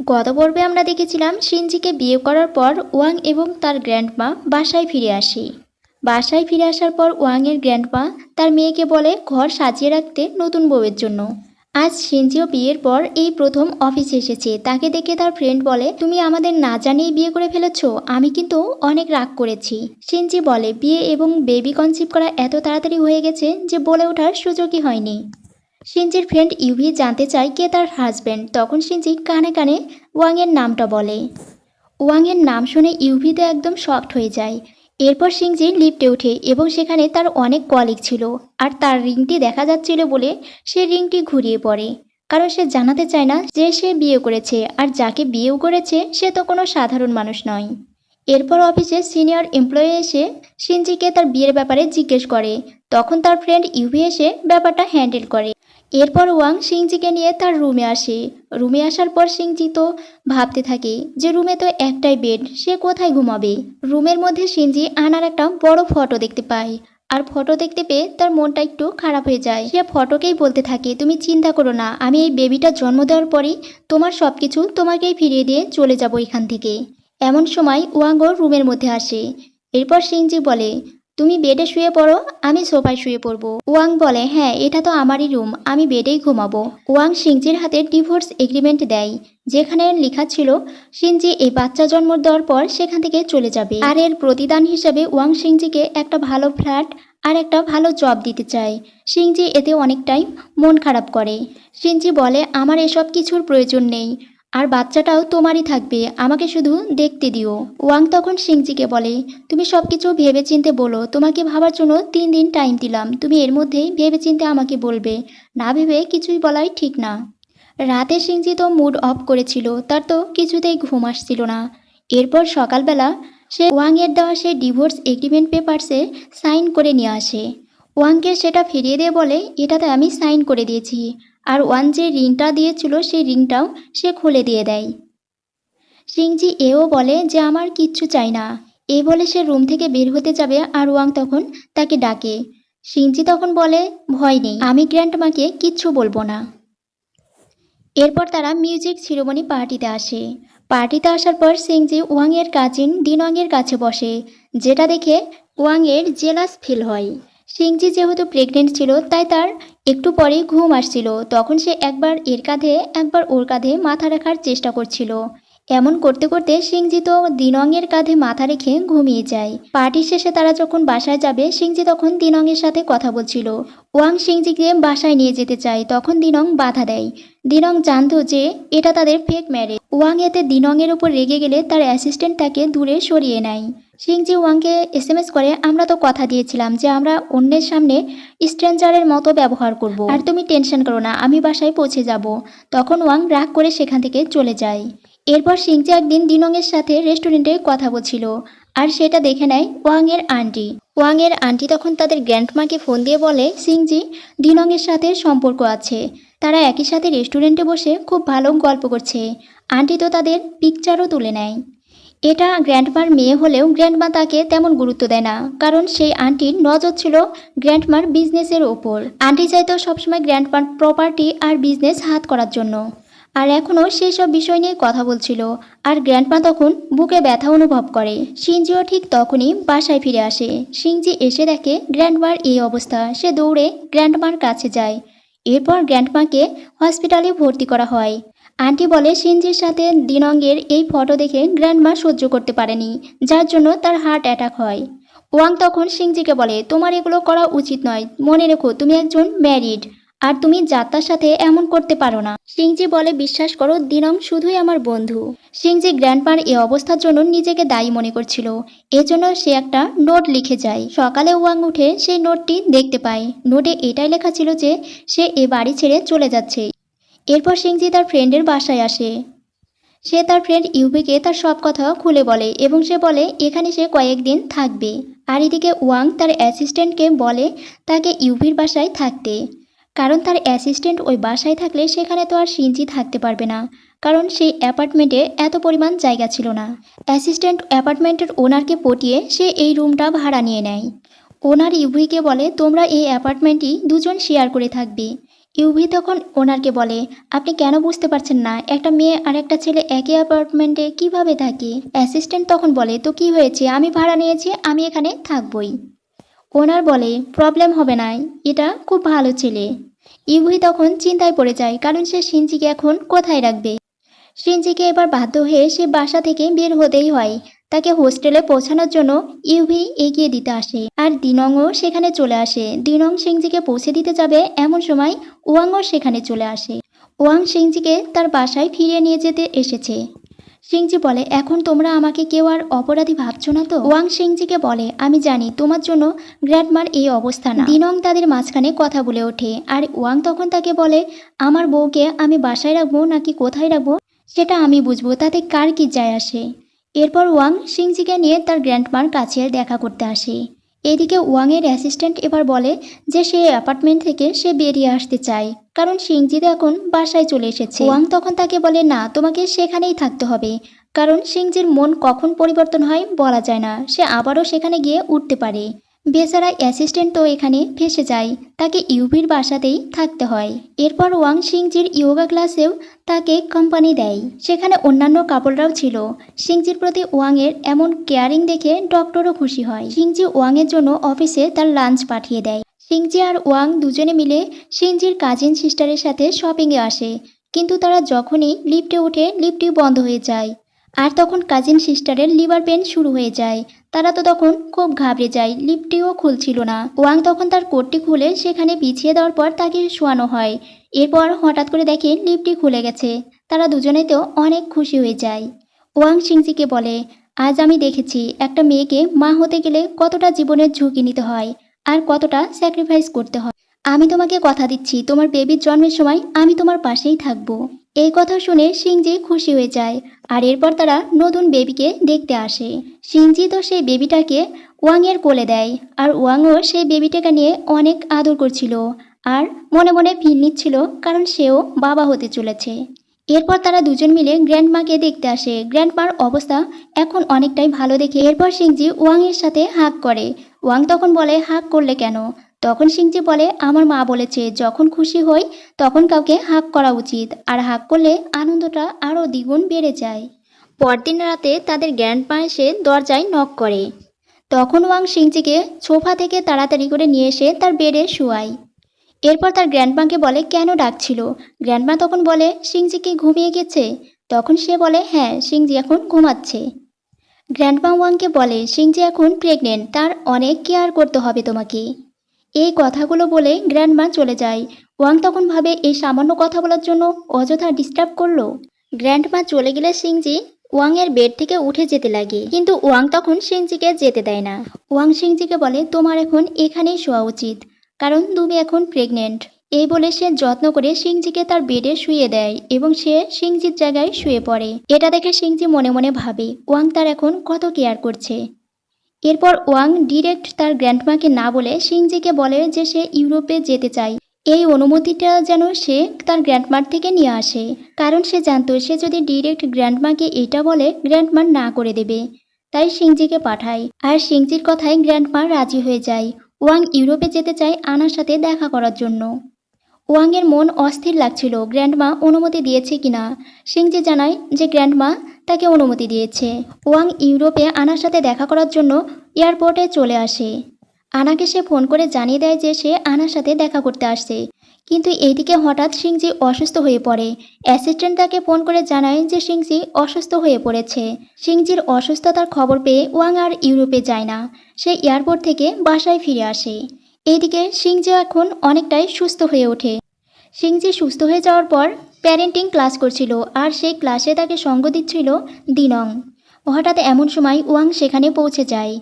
গত পর্বে আমরা দেখেছিলাম শিনজিকে বিয়ে করার পর ওয়াং এবং তার গ্র্যান্ডমা বাসায় ফিরে আসে। বাসায় ফিরে আসার পর ওয়াংয়ের গ্র্যান্ডমা তার মেয়েকে বলে ঘর সাজিয়ে রাখতে নতুন বউয়ের জন্য। আজ সিনজিও বিয়ের পর এই প্রথম অফিসে এসেছে। তাকে দেখে তার ফ্রেন্ড বলে, তুমি আমাদের না জানিয়ে বিয়ে করে ফেলেছো? আমি কিন্তু অনেক রাগ করেছি। সিনজি বলে, বিয়ে এবং বেবি কনসিভ করা এত তাড়াতাড়ি হয়ে গেছে যে বলে ওঠার সুযোগই হয়নি। সিনজির ফ্রেন্ড ইউভি জানতে চায় কে তার হাজব্যান্ড তখন সিনজি কানে কানে ওয়াংয়ের নামটা বলে। ওয়াংয়ের নাম শুনে ইউভি তো একদম শকড হয়ে যায়। এরপর সিংজি লিফটে ওঠে এবং সেখানে তার অনেক কলিগ ছিল আর তার রিংটি দেখা যাচ্ছিল বলে সে রিংটি ঘুরিয়ে পড়ে। কারণ সে জানাতে চায় না যে সে বিয়ে করেছে আর যাকে বিয়েও করেছে সে তো কোনো সাধারণ মানুষ নয়। এরপর অফিসে সিনিয়র এমপ্লয়ি এসে সিনজিকে তার বিয়ের ব্যাপারে জিজ্ঞেস করে। তখন তার ফ্রেন্ড ইউভি এসে ব্যাপারটা হ্যান্ডেল করে। এরপর ওয়াং সিংজিকে নিয়ে তার রুমে আসে। রুমে আসার পর সিংজি তো ভাবতে থাকে যে রুমে তো একটাই বেড সে কোথায় ঘুমাবে? রুমের মধ্যে সিনজি আনার একটা বড় ফটো দেখতে পায়। আর ফটো দেখতে পেয়ে তার মনটা একটু খারাপ হয়ে যায়। সে ফটোকেই বলতে থাকে, তুমি চিন্তা করো না, আমি এই বেবিটা জন্ম দেওয়ার পরই তোমার সব কিছু তোমাকেই ফিরিয়ে দিয়ে চলে যাব এখান থেকে। এমন সময় ওয়াংও রুমের মধ্যে আসে। এরপর সিংজি বলে, তুমি বেডে শুয়ে পড়ো, আমি সোফায় শুয়ে পড়ব। ওয়াং বলে হ্যাঁ এটা তো আমারই রুম, আমি বেডেই ঘুমাবো। ওয়াং সিংজির হাতে ডিভোর্স এগ্রিমেন্ট দেয়, যেখানে লেখা ছিল সিনজি এই বাচ্চা জন্ম দেওয়ার পর সেখান থেকে চলে যাবে। আর এর প্রতিদান হিসেবে ওয়াং সিংজিকে একটা ভালো ফ্ল্যাট আর একটা ভালো জব দিতে চায়। সিংজি এতে অনেকটাই মন খারাপ করে। সিংজি বলে, আমার এসব কিছুর প্রয়োজন নেই। আর বাচ্চাটাও তোমারই থাকবে, আমাকে শুধু দেখতে দিও। ওয়াং তখন সিংজিকে বলে, তুমি সব কিছু ভেবে চিনতে বলো, তোমাকে ভাবার জন্য তিন দিন টাইম দিলাম, তুমি এর মধ্যেই ভেবে চিনতে আমাকে বলবে, না ভেবে কিছুই বলাই ঠিক না। রাতে সিংজি তো মুড অফ করেছিল, তার তো কিছুতেই ঘুম আসছিল না। এরপর সকালবেলা সে ওয়াংয়ের দেওয়া সে ডিভোর্স এগ্রিমেন্ট পেপারসে সাইন করে নিয়ে আসে। ওয়াংকে সেটা ফিরিয়ে দিয়ে বলে এটাতে আমি সাইন করে দিয়েছি। আর ওয়ান যে রিংটা দিয়েছিল সেই রিংটাও সে খুলে দিয়ে দেয়। সিংজি এও বলে যে আমার কিচ্ছু চাই না। এই বলে সে রুম থেকে বের হতে যাবে আর ওয়াং তখন তাকে ডাকে। সিংজি তখন বলে, ভয় নেই, আমি গ্র্যান্ডমাকে কিচ্ছু বলব না। এরপর তারা মিউজিক শিরোমণি পার্টিতে আসে। পার্টিতে আসার পর সিংজি ওয়াংয়ের কাজিন দিনওয়াংয়ের কাছে বসে, যেটা দেখে ওয়াংয়ের জেলাস ফিল হয়। সিংজি যেহেতু প্রেগনেন্ট ছিল, তাই তার একটু পরেই ঘুম আসছিল। তখন সে একবার এর কাঁধে, একবার ওর কাঁধে মাথা রাখার চেষ্টা করছিল। এমন করতে করতে সিংজি তো দিনংয়ের কাঁধে মাথা রেখে ঘুমিয়ে যায়। পার্টি শেষে তারা যখন বাসায় যাবে সিংজি তখন দিনংয়ের সাথে কথা বলছিল। ওয়াং সিংজিকে বাসায় নিয়ে যেতে চায়, তখন দিনং বাধা দেয়। দিনং জানতো যে এটা তাদের ফেক ম্যারেজ ওয়াং এতে দিনংয়ের উপর রেগে গেলে তার অ্যাসিস্ট্যান্ট তাকে দূরে সরিয়ে নেয়। সিংজি ওয়াংকে এসএমএস করে, আমরা তো কথা দিয়েছিলাম যে আমরা অন্যের সামনে স্ট্রেঞ্জারের মতো ব্যবহার করব। আর তুমি টেনশন করো না, আমি বাসায় পৌঁছে যাব। তখন ওয়াং রাগ করে সেখান থেকে চলে যায়। এরপর সিংজি একদিন দিনংয়ের সাথে রেস্টুরেন্টে কথা বলছিল, আর সেটা দেখে নেয় ওয়াংয়ের আন্টি। ওয়াংয়ের আন্টি তখন তাদের গ্র্যান্ডমাকে ফোন দিয়ে বলে সিংজি দিনংয়ের সাথে সম্পর্ক আছে। তারা একই সাথে রেস্টুরেন্টে বসে খুব ভালো গল্প করছে। আন্টি তো তাদের পিকচারও তুলে নেয়। এটা গ্র্যান্ডমার মেয়ে হলেও গ্র্যান্ডমা তাকে তেমন গুরুত্ব দেয় না, কারণ সেই আন্টির নজর ছিল গ্র্যান্ডমার বিজনেসের ওপর। আন্টি চাইতো সবসময় গ্র্যান্ডমার প্রপার্টি আর বিজনেস হাত করার জন্য। আর এখনও সেই সব বিষয় নিয়ে কথা বলছিল, আর গ্র্যান্ডমা তখন বুকে ব্যথা অনুভব করে। সিনজিও ঠিক তখনই বাসায় ফিরে আসে। সিংজি এসে দেখে গ্র্যান্ডমার এই অবস্থা। সে দৌড়ে গ্র্যান্ডমার কাছে যায়। এরপর গ্র্যান্ডমাকে হসপিটালে ভর্তি করা হয়। আন্টি বলে সিনজির সাথে দিনঙ্গের এই ফটো দেখে গ্র্যান্ডমা সহ্য করতে পারেনি, যার জন্য তার হার্ট অ্যাটাক হয়। ওয়াং তখন সিংজিকে বলে, তোমার এগুলো করা উচিত নয়। মনে রেখো, তুমি একজন ম্যারিড, আর তুমি যাত্রার সাথে এমন করতে পারো না। সিংজি বলে, বিশ্বাস করো, দিনং শুধুই আমার বন্ধু। সিংজি গ্র্যান্ডমার এই অবস্থার জন্য নিজেকে দায়ী মনে করছিল। এজন্য সে একটা নোট লিখে যায়। সকালে ওয়াং উঠে সেই নোটটি দেখতে পায়। নোটে এটাই লেখা ছিল যে, সে এ বাড়ি ছেড়ে চলে যাচ্ছে। এরপর সিংজি তার ফ্রেন্ডের বাসায় আসে। সে তার ফ্রেন্ড ইউবিকে তার সব কথা খুলে বলে এবং সে বলে, এখানে সে কয়েকদিন থাকবে। আর এদিকে ওয়াং তার অ্যাসিস্ট্যান্টকে বলে তাকে ইউভির বাসায় থাকতে। কারণ তার অ্যাসিস্ট্যান্ট ওই বাসায় থাকলে সেখানে তো আর সিনজি থাকতে পারবে না। কারণ সেই অ্যাপার্টমেন্টে এত পরিমাণ জায়গা ছিল না। অ্যাসিস্ট্যান্ট অ্যাপার্টমেন্টের ওনারকে পটিয়ে সে এই রুমটা ভাড়া নিয়ে নেয়। ওনার ইউভিকে বলে, তোমরা এই অ্যাপার্টমেন্টই দুজন শেয়ার করে থাকবে। ইউভি তখন ওনারকে বলে, আপনি কেন বুঝতে পারছেন না, একটা মেয়ে আর একটা ছেলে একই অ্যাপার্টমেন্টে কীভাবে থাকে? অ্যাসিস্ট্যান্ট তখন বলে, তো কি হয়েছে? আমি ভাড়া নিয়েছি, আমি এখানে থাকবই। ওনার বলে, প্রবলেম হবে না, এটা খুব ভালো ছেলে। ইউভি তখন চিন্তায় পড়ে যায়, কারণ সে সিনজিকে এখন কোথায় রাখবে? সিনজিকে এবার বাধ্য হয়ে সে বাসা থেকে বের হতেই হয়। তাকে হোস্টেলে পৌঁছানোর জন্য ইউভি এগিয়ে দিতে আসে। আর দিনংও সেখানে চলে আসে। দিনং সিংজিকে পৌঁছে দিতে যাবে এমন সময় ওয়াংও সেখানে চলে আসে। ওয়াং সিংজিকে তার বাসায় ফিরিয়ে নিয়ে যেতে এসেছে। সিংজি বলে, এখন তোমরা আমাকে কেউ আর অপরাধী ভাবছ না তো? ওয়াং সিংজিকে বলে, আমি জানি, তোমার জন্য গ্র্যান্ডমার এই অবস্থা না। দিনং তাদের মাঝখানে কথা বলে ওঠে। আর ওয়াং তখন তাকে বলে, আমার বউকে আমি বাসায় রাখব নাকি কোথায় রাখব? সেটা আমি বুঝব, তাতে কার কি যায় আসে? এরপর ওয়াং সিংজিকে নিয়ে তার গ্র্যান্ডমার কাছে দেখা করতে আসে। এদিকে ওয়াংয়ের অ্যাসিস্ট্যান্ট এবার বলে যে সে অ্যাপার্টমেন্ট থেকে সে বেরিয়ে আসতে চায়, কারণ সিংজিত এখন বাসায় চলে এসেছে। ওয়াং তখন তাকে বলে, না, তোমাকে সেখানেই থাকতে হবে, কারণ সিংজির মন কখন পরিবর্তন হয় বলা যায় না, সে আবারও সেখানে গিয়ে উঠতে পারে। বেচারা অ্যাসিস্ট্যান্ট তো এখানে ফেসে যায়। তাকে ইউভির বাসাতেই থাকতে হয়। এরপর ওয়াং সিংজির ইয়োগা ক্লাসেও তাকে কোম্পানি দেয়। সেখানে অন্যান্য কাপড়রাও ছিল। সিংজির প্রতি ওয়াংয়ের এমন কেয়ারিং দেখে ডক্টরও খুশি হয়। সিংজি ওয়াংয়ের জন্য অফিসে তার লাঞ্চ পাঠিয়ে দেয়। সিংজি আর ওয়াং দুজনে মিলে সিংজির কাজিন সিস্টারের সাথে শপিংয়ে আসে। কিন্তু তারা যখনই লিফটে ওঠে লিফটটি বন্ধ হয়ে যায়। আর তখন কাজিন সিস্টারের লিভার পেন শুরু হয়ে যায়। তারা তো তখন খুব ঘাবড়ে যায় লিফটটিও খুলছিল না। ওয়াং তখন তার কোটটি খুলে সেখানে বিছিয়ে দেওয়ার পর তাকে শোয়ানো হয়। এরপর হঠাৎ করে দেখে লিফটটি খুলে গেছে। তারা দুজনেই তো অনেক খুশি হয়ে যায়। ওয়াং সিংজিকে বলে, আজ আমি দেখেছি, একটা মেয়েকে মা হতে গেলে কতটা জীবনের ঝুঁকি নিতে হয় আর কতটা স্যাক্রিফাইস করতে হয়। আমি তোমাকে কথা দিচ্ছি, তোমার বেবির জন্মের সময় আমি তোমার পাশেই থাকব। এই কথা শুনে সিংজি খুশি হয়ে যায় আর এরপর তারা নতুন বেবিকে দেখতে আসে। সিংজি তো সেই বেবিটাকে ওয়াংয়ের কোলে দেয় আর ওয়াংও সেই বেবিটাকে নিয়ে অনেক আদর করছিল আর মনে মনে ফিল নিচ্ছিল কারণ সেও বাবা হতে চলেছে। এরপর তারা দুজন মিলে গ্র্যান্ডমাকে দেখতে আসে। গ্র্যান্ডমার অবস্থা এখন অনেকটাই ভালো দেখে এরপর সিংজি ওয়াংয়ের সাথে হাক করে। ওয়াং তখন বলে হাক করলে কেন? তখন সিংজি বলে, আমার মা বলেছে, যখন খুশি হই, তখন কাউকে হাক করা উচিত। আর হাক করলে আনন্দটা আরও দ্বিগুণ বেড়ে যায়। পরদিন রাতে তাদের গ্র্যান্ডমা এসে দরজায় নক করে। তখন ওয়াং সিংজিকে সোফা থেকে তাড়াতাড়ি করে নিয়ে এসে তার বেডে শুয়ায়। এরপর তার গ্র্যান্ডমাকে বলে, কেন ডাকছিল? গ্র্যান্ডমা তখন বলে সিংজি কি ঘুমিয়ে গেছে। তখন সে বলে হ্যাঁ সিংজি এখন ঘুমাচ্ছে। গ্র্যান্ডমা ওয়াংকে বলে, সিংজি এখন প্রেগনেন্ট, তার অনেক কেয়ার করতে হবে তোমাকে। এই কথাগুলো বলে গ্র্যান্ডমা চলে যায়। ওয়াং তখন ভাবে এই সামান্য কথা বলার জন্য অযথা ডিস্টার্ব করল। গ্র্যান্ডমা চলে গেলে সিংজি ওয়াংয়ের বেড থেকে উঠে যেতে লাগে। কিন্তু ওয়াং তখন সিংজিকে যেতে দেয় না। ওয়াং সিংজিকে বলে, তোমার এখন এখানেই শোয়া উচিত। কারণ তুমি এখন প্রেগনেন্ট এই বলে সে যত্ন করে সিংজিকে তার বেডে শুয়ে দেয় এবং সে সিংজির জায়গায় শুয়ে পড়ে। এটা দেখে সিংজি মনে মনে ভাবে, ওয়াং তার এখন কত কেয়ার করছে? এরপর ওয়াং ডিরেক্ট তার গ্র্যান্ডমাকে না বলে সিংজিকে বলে যে সে ইউরোপে যেতে চায়। এই অনুমতিটা যেন সে তার গ্র্যান্ডমার থেকে নিয়ে আসে। কারণ সে জানতো সে যদি ডিরেক্ট গ্র্যান্ডমাকে এটা বলে, গ্র্যান্ডমার না করে দেবে। তাই সিংজিকে পাঠায়। আর সিংজির কথায় গ্র্যান্ডমা রাজি হয়ে যায়। ওয়াং ইউরোপে যেতে চায় আনার সাথে দেখা করার জন্য। ওয়াংয়ের মন অস্থির লাগছিল, গ্র্যান্ডমা অনুমতি দিয়েছে কিনা। সিংজি জানায় যে গ্র্যান্ডমা তাকে অনুমতি দিয়েছে। ওয়াং ইউরোপে আনার সাথে দেখা করার জন্য এয়ারপোর্টে চলে আসে। আনাকে সে ফোন করে জানিয়ে দেয় যে সে আনার সাথে দেখা করতে আসছে। কিন্তু এইদিকে হঠাৎ সিংজি অসুস্থ হয়ে পড়ে। অ্যাসিস্ট্যান্ট তাকে ফোন করে জানায় যে সিংজি অসুস্থ হয়ে পড়েছে। সিংজির অসুস্থতার খবর পেয়ে ওয়াং আর ইউরোপে যায় না। সে এয়ারপোর্ট থেকে বাসায় ফিরে আসে। এইদিকে সিংজি এখন অনেকটাই সুস্থ হয়ে ওঠে। সিংজি সুস্থ হয়ে যাওয়ার পর প্যারেন্টিং ক্লাস করছিল আর সেই ক্লাসে তাকে সঙ্গ দিচ্ছিল দিনং। হঠাৎ এমন সময় ওয়াং সেখানে পৌঁছে যায়।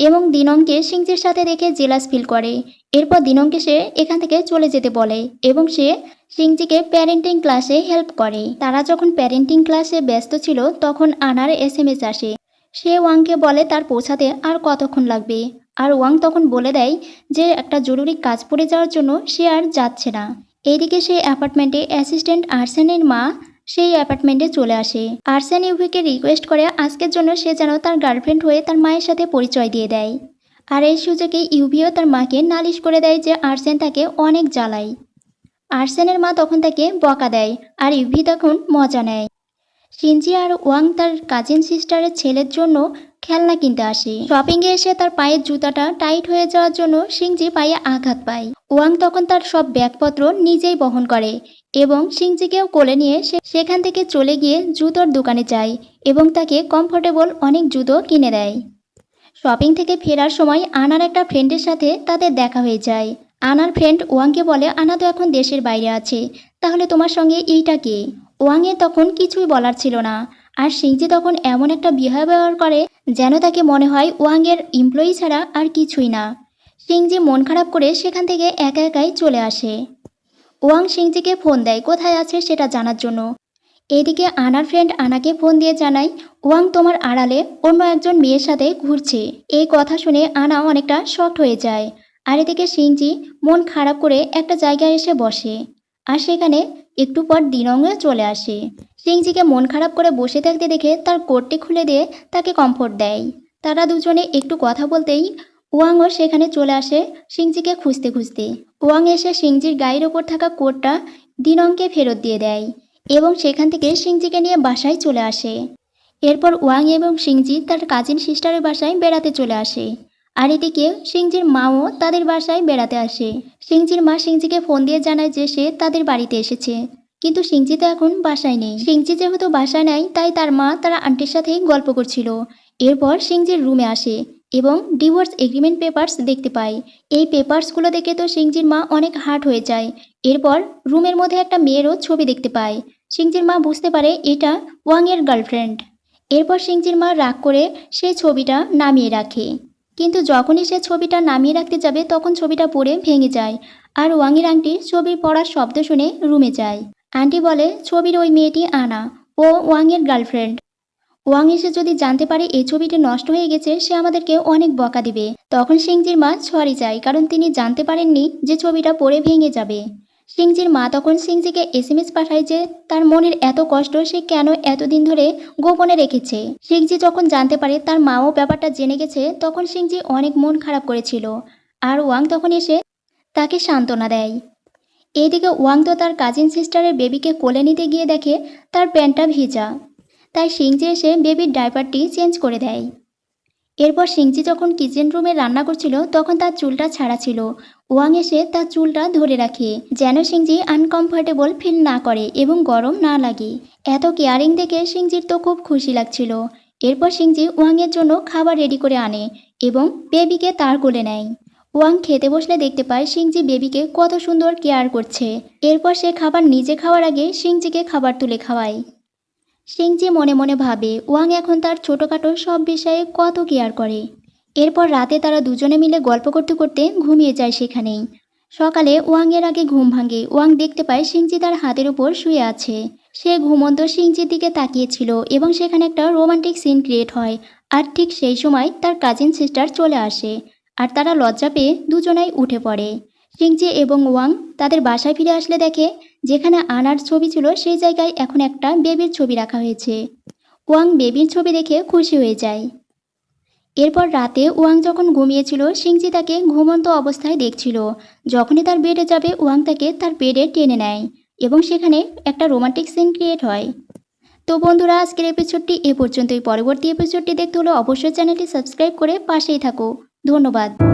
এবং দিনংকে সিংজির সাথে দেখে জেলাস ফিল করে। এরপর দিনংকে সে এখান থেকে চলে যেতে বলে এবং সে সিংজিকে প্যারেন্টিং ক্লাসে হেল্প করে। তারা যখন প্যারেন্টিং ক্লাসে ব্যস্ত ছিল তখন আনার এস এম এস আসে। সে ওয়াংকে বলে তার পৌঁছাতে আর কতক্ষণ লাগবে? আর ওয়াং তখন বলে দেয় যে একটা জরুরি কাজ পড়ে যাওয়ার জন্য সে আর যাচ্ছে না। এইদিকে সেই অ্যাপার্টমেন্টে অ্যাসিস্ট্যান্ট আর্সেনের মা সেই অ্যাপার্টমেন্টে চলে আসে। আর্সেন ইউভিকে রিকোয়েস্ট করে আজকের জন্য সে যেন তার গার্লফ্রেন্ড হয়ে তার মায়ের সাথে পরিচয় দিয়ে দেয়। আর এই সুযোগে ইউভিও তার মাকে নালিশ করে দেয় যে আর্সেন তাকে অনেক জ্বালায়। আর্সেনের মা তখন তাকে বকা দেয় আর ইউভি তখন মজা নেয়। সিনজি আর ওয়াং তার কাজিন সিস্টারের ছেলের জন্য খেলনা কিনতে আসে। শপিংয়ে এসে তার পায়ের জুতাটা টাইট হয়ে যাওয়ার জন্য সিংজি পায়ে আঘাত পায়। ওয়াং তখন তার সব ব্যাগপত্র নিজেই বহন করে এবং সিংজিকেও কোলে নিয়ে সেখান থেকে চলে গিয়ে জুতোর দোকানে যায় এবং তাকে কমফোর্টেবল অনেক জুতো কিনে দেয়। শপিং থেকে ফেরার সময় আনার একটা ফ্রেন্ডের সাথে তাদের দেখা হয়ে যায়। আনার ফ্রেন্ড ওয়াংকে বলে, আনা তো এখন দেশের বাইরে আছে, তাহলে তোমার সঙ্গে এইটা কে? ওয়াংয়ে তখন কিছুই বলার ছিল না। আর সিংজি তখন এমন একটা বিহেভিয়ার করে যেন তাকে মনে হয় ওয়াংয়ের এমপ্লয়ি ছাড়া আর কিছুই না। সিংজি মন খারাপ করে সেখান থেকে একা একাই চলে আসে। ওয়াং সিংজিকে ফোন দেয়, কোথায় আছে সেটা জানার জন্য? এদিকে আনার ফ্রেন্ড আনাকে ফোন দিয়ে জানায়, ওয়াং তোমার আড়ালে অন্য একজন মেয়ের সাথে ঘুরছে। এই কথা শুনে আনা অনেকটা শক্ট হয়ে যায়। আর এদিকে সিংজি মন খারাপ করে একটা জায়গায় এসে বসে। আর সেখানে একটু পর দিনঙ্গে চলে আসে। সিংজিকে মন খারাপ করে বসে থাকতে দেখে তার কোটটি খুলে দিয়ে তাকে কমফোর্ট দেয়। তারা দুজনে একটু কথা বলতেই ওয়াংও সেখানে চলে আসে সিংজিকে খুঁজতে খুঁজতে। ওয়াং এসে সিংজির গায়ের ওপর থাকা কোটটা দিনংকে ফেরত দিয়ে দেয় এবং সেখান থেকে সিংজিকে নিয়ে বাসায় চলে আসে। এরপর ওয়াং এবং সিংজি তার কাজিন সিস্টারের বাসায় বেড়াতে চলে আসে। আর এদিকে সিংজির মাও তাদের বাসায় বেড়াতে আসে। সিংজির মা সিংজিকে ফোন দিয়ে জানায় যে সে তাদের বাড়িতে এসেছে। কিন্তু সিংজি তো এখন বাসায় নেই। সিংজি যেহেতু বাসায় নেই, তাই তার মা তার আন্টির সাথেই গল্প করছিল। এরপর সিংজির রুমে আসে এবং ডিভোর্স এগ্রিমেন্ট পেপারস দেখতে পায়। এই পেপারসগুলো দেখে তো সিংজির মা অনেক হার্ট হয়ে যায়। এরপর রুমের মধ্যে একটা মেয়েরও ছবি দেখতে পায়। সিংজির মা বুঝতে পারে এটা ওয়াংয়ের গার্লফ্রেন্ড। এরপর সিংজির মা রাগ করে সেই ছবিটা নামিয়ে রাখে। কিন্তু যখনই সে ছবিটা নামিয়ে রাখতে যাবে, তখন ছবিটা পড়ে ভেঙে যায়। আর ওয়াংয়ের আংটি ছবি পড়ার শব্দ শুনে রুমে যায়। আন্টি বলে, ছবির ওই মেয়েটি আনা। ও ওয়াংয়ের গার্লফ্রেন্ড। ওয়াং এসে যদি জানতে পারে এই ছবিটি নষ্ট হয়ে গেছে, সে আমাদেরকে অনেক বকা দিবে। তখন সিংজির মা সরি যায়, কারণ তিনি জানতে পারেননি যে ছবিটা পড়ে ভেঙে যাবে। সিংজির মা তখন সিংজিকে এস এম এস পাঠায় যে তার মনের এত কষ্ট সে কেন এতদিন ধরে গোপনে রেখেছে। সিংজি যখন জানতে পারে তার মাও ব্যাপারটা জেনে গেছে, তখন সিংজি অনেক মন খারাপ করেছিল। আর ওয়াং তখন এসে তাকে সান্ত্বনা দেয়। এইদিকে ওয়াং তো তার কাজিন সিস্টারের বেবিকে কোলে নিতে গিয়ে দেখে তার প্যান্টটা ভিজা। তাই সিংজি এসে বেবির ডাইপারটি চেঞ্জ করে দেয়। এরপর সিংজি যখন কিচেন রুমে রান্না করছিল, তখন তার চুলটা ছাড়া ছিল। ওয়াং এসে তার চুলটা ধরে রাখে, যেন সিংজি আনকমফর্টেবল ফিল না করে এবং গরম না লাগে। এত কেয়ারিং দেখে সিংজির তো খুব খুশি লাগছিল। এরপর সিংজি ওয়াংয়ের জন্য খাবার রেডি করে আনে এবং বেবিকে তার কোলে নেয়। ওয়াং খেতে বসলে দেখতে পায় সিংজি বেবিকে কত সুন্দর কেয়ার করছে। এরপর সে খাবার নিজে খাওয়ার আগে সিংজিকে খাবার তুলে খাওয়ায়। সিংজি মনে মনে ভাবে, ওয়াং এখন তার ছোটোখাটো সব বিষয়ে কত কেয়ার করে? এরপর রাতে তারা দুজনে মিলে গল্প করতে করতে ঘুমিয়ে যায় সেখানেই। সকালে ওয়াংয়ের আগে ঘুম ভাঙে। ওয়াং দেখতে পায় সিংজি তার হাতের উপর শুয়ে আছে। সে ঘুমন্ত সিংজির দিকে তাকিয়েছিল এবং সেখানে একটা রোমান্টিক সিন ক্রিয়েট হয়। আর ঠিক সেই সময় তার কাজিন সিস্টার চলে আসে আর তারা লজ্জা পেয়ে দুজনাই উঠে পড়ে। সিংজি এবং ওয়াং তাদের বাসায় ফিরে আসলে দেখে যেখানে আনার ছবি ছিল সেই জায়গায় এখন একটা বেবির ছবি রাখা হয়েছে। ওয়াং বেবির ছবি দেখে খুশি হয়ে যায়। এরপর রাতে ওয়াং যখন ঘুমিয়েছিল, সিংজি তাকে ঘুমন্ত অবস্থায় দেখছিল। যখনই তার বেডে যাবে, ওয়াং তাকে তার বেডে টেনে নেয় এবং সেখানে একটা রোমান্টিক সিন ক্রিয়েট হয়। তো বন্ধুরা, আজকের এপিসোডটি এ পর্যন্তই। পরবর্তী এপিসোডটি দেখতে হলে অবশ্যই চ্যানেলটি সাবস্ক্রাইব করে পাশেই থাকো। ধন্যবাদ।